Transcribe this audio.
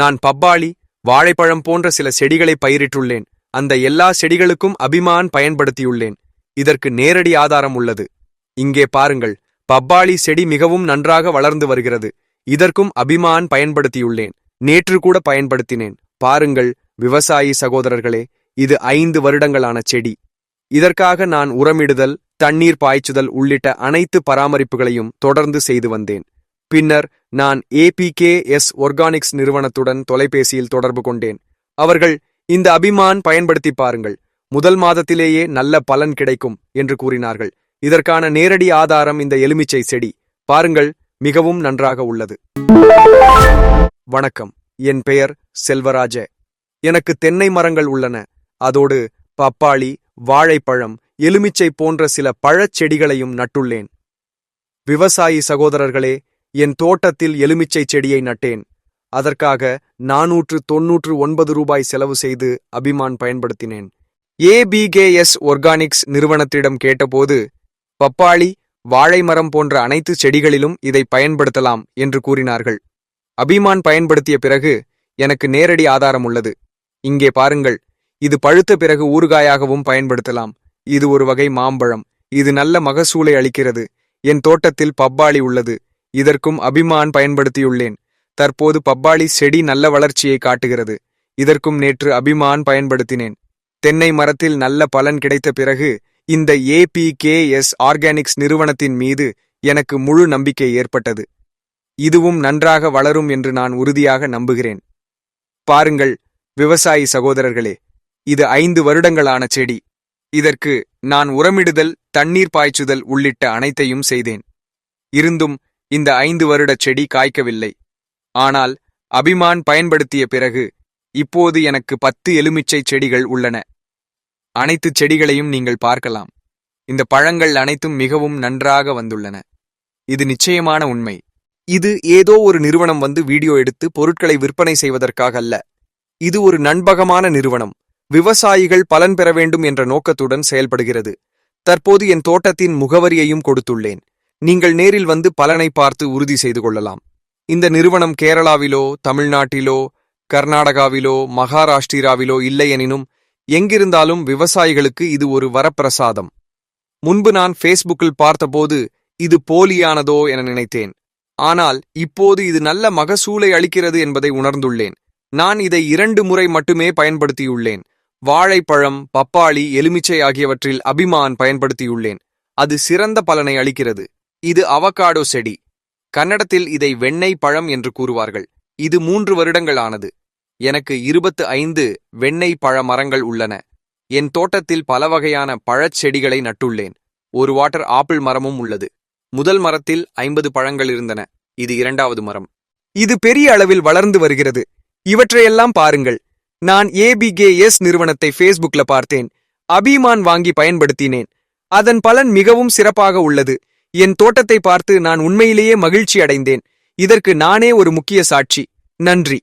நான் பப்பாளி வாழைப்பழம் போன்ற சில செடிகளை பயிரிட்டுள்ளேன். அந்த எல்லா செடிகளுக்கும் அபிமான் பயன்படுத்தியுள்ளேன். இதற்கு நேரடி ஆதாரம் உள்ளது. இங்கே பாருங்கள் பப்பாளி செடி மிகவும் நன்றாக வளர்ந்து வருகிறது. இதற்கும் அபிமான் பயன்படுத்தியுள்ளேன். நேற்று கூட பயன்படுத்தினேன். பாருங்கள் விவசாயி சகோதரர்களே இது ஐந்து வருடங்களான செடி. இதற்காக நான் உரமிடுதல் தண்ணீர் பாய்ச்சுதல் உள்ளிட்ட அனைத்து பராமரிப்புகளையும் தொடர்ந்து செய்து வந்தேன். பின்னர் நான் ஏபிகே எஸ் ஒர்கானிக்ஸ் நிறுவனத்துடன் தொலைபேசியில் தொடர்பு கொண்டேன். அவர்கள் இந்த அபிமான் பயன்படுத்தி பாருங்கள். முதல் மாதத்திலேயே நல்ல பலன் கிடைக்கும் என்று கூறினார்கள். இதற்கான நேரடி ஆதாரம் இந்த எலுமிச்சை செடி. பாருங்கள் மிகவும் நன்றாக உள்ளது. வணக்கம். என் பெயர் செல்வராஜ. எனக்கு தென்னை மரங்கள் உள்ளன. அதோடு பப்பாளி வாழைப்பழம் எலுமிச்சை போன்ற சில பழச்செடிகளையும் நட்டுள்ளேன். விவசாயி சகோதரர்களே என் தோட்டத்தில் எலுமிச்சை செடியை நட்டேன். அதற்காக நாநூற்று தொன்னூற்று ஒன்பது ரூபாய் செலவு செய்து அபிமான் பயன்படுத்தினேன். ஏபிகேஎஸ் ஒர்கானிக்ஸ் நிறுவனத்திடம் கேட்டபோது பப்பாளி வாழை மரம் போன்ற அனைத்து செடிகளிலும் இதை பயன்படுத்தலாம் என்று கூறினார்கள். அபிமான் பயன்படுத்திய பிறகு எனக்கு நேரடி ஆதாரம் உள்ளது. இங்கே பாருங்கள் இது பழுத்த பிறகு ஊறுகாயாகவும் பயன்படுத்தலாம். இது ஒரு வகை மாம்பழம். இது நல்ல மகசூலை அளிக்கிறது. என் தோட்டத்தில் பப்பாளி உள்ளது. இதற்கும் அபிமான் பயன்படுத்தியுள்ளேன். தற்போது பப்பாளி செடி நல்ல வளர்ச்சியை காட்டுகிறது. இதற்கும் நேற்று அபிமான் பயன்படுத்தினேன். தென்னை மரத்தில் நல்ல பலன் கிடைத்த பிறகு இந்த ஏபிகேஎஸ் ஆர்கானிக்ஸ் நிறுவனத்தின் மீது எனக்கு முழு நம்பிக்கை ஏற்பட்டது. இதுவும் நன்றாக வளரும் என்று நான் உறுதியாக நம்புகிறேன். பாருங்கள் விவசாயி சகோதரர்களே இது ஐந்து வருடங்களான செடி. இதற்கு நான் உரமிடுதல் தண்ணீர் பாய்ச்சுதல் உள்ளிட்ட அனைத்தையும் செய்தேன். இருந்தும் இந்த ஐந்து வருடச் செடி காய்க்கவில்லை. ஆனால் அபிமான் பயன்படுத்திய பிறகு இப்போது எனக்கு பத்து எலுமிச்சை செடிகள் உள்ளன. அனைத்து செடிகளையும் நீங்கள் பார்க்கலாம். இந்த பழங்கள் அனைத்தும் மிகவும் நன்றாக வந்துள்ளன. இது நிச்சயமான உண்மை. இது ஏதோ ஒரு நிறுவனம் வந்து வீடியோ எடுத்து பொருட்களை விற்பனை செய்வதற்காக அல்ல. இது ஒரு நண்பகமான நிறுவனம். விவசாயிகள் பலன் பெற வேண்டும் என்ற நோக்கத்துடன் செயல்படுகிறது. தற்போது என் தோட்டத்தின் முகவரியையும் கொடுத்துள்ளேன். நீங்கள் நேரில் வந்து பலனை பார்த்து உறுதி செய்து கொள்ளலாம். இந்த நிறுவனம் கேரளாவிலோ தமிழ்நாட்டிலோ கர்நாடகாவிலோ மகாராஷ்டிராவிலோ இல்லையெனினும் எங்கிருந்தாலும் விவசாயிகளுக்கு இது ஒரு வரப்பிரசாதம். முன்பு நான் ஃபேஸ்புக்கில் பார்த்தபோது இது போலியானதோ என நினைத்தேன். ஆனால் இப்போது இது நல்ல மகசூலை அளிக்கிறது என்பதை உணர்ந்துள்ளேன். நான் இதை இரண்டு முறை மட்டுமே பயன்படுத்தியுள்ளேன். வாழைப்பழம் பப்பாளி எலுமிச்சை ஆகியவற்றில் அபிமான் பயன்படுத்தியுள்ளேன். அது சிறந்த பலனை அளிக்கிறது. இது அவகாடோ செடி. கன்னடத்தில் இதை வெண்ணெய் பழம் என்று கூறுவார்கள். இது மூன்று வருடங்கள் ஆனது எனக்கு இருபத்து ஐந்து வெண்ணெய் பழ மரங்கள் உள்ளன. என் தோட்டத்தில் பல வகையான பழச் செடிகளை நட்டுள்ளேன். ஒரு வாட்டர் ஆப்பிள் மரமும் உள்ளது. முதல் மரத்தில் ஐம்பது பழங்கள் இருந்தன. இது இரண்டாவது மரம். இது பெரிய அளவில் வளர்ந்து வருகிறது. இவற்றையெல்லாம் பாருங்கள். நான் ஏபிகேஎஸ் நிறுவனத்தை ஃபேஸ்புக்ல பார்த்தேன். அபிமான் வாங்கி பயன்படுத்தினேன். அதன் பலன் மிகவும் சிறப்பாக உள்ளது. என் தோட்டத்தை பார்த்து நான் உண்மையிலேயே மகிழ்ச்சி அடைந்தேன் இதற்கு நானே ஒரு முக்கிய சாட்சி. நன்றி.